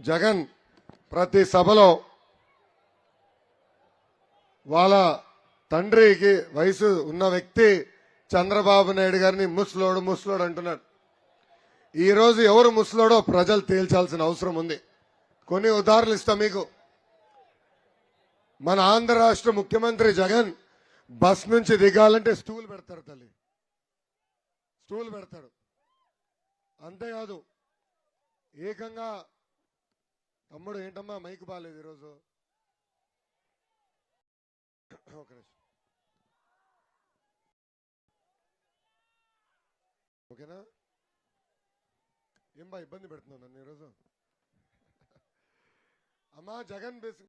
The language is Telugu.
జగన్ ప్రతి సభలో వాళ్ళ తండ్రికి వయసు ఉన్న వ్యక్తి చంద్రబాబు నాయుడు గారిని ముసలోడు ముసలోడు అంటున్నాడు. ఈరోజు ఎవరు ముసలోడో ప్రజలు తేల్చాల్సిన అవసరం ఉంది. కొన్ని ఉదాహరణలు ఇస్తా మీకు. మన ఆంధ్ర రాష్ట్ర ముఖ్యమంత్రి జగన్ బస్ నుంచి దిగాలంటే స్టూల్ పెడతారు తల్లి. స్టూల్ పెడతాడు. అంతేకాదు ఏకంగా తమ్ముడు ఏంటమ్మా మైక్ బాగాలేదు ఈరోజు? ఒక నిమిషం. ఓకేనా? ఏం బా ఇబ్బంది పెడుతున్నావు నన్ను ఈరోజు? అమ్మా జగన్ బేస్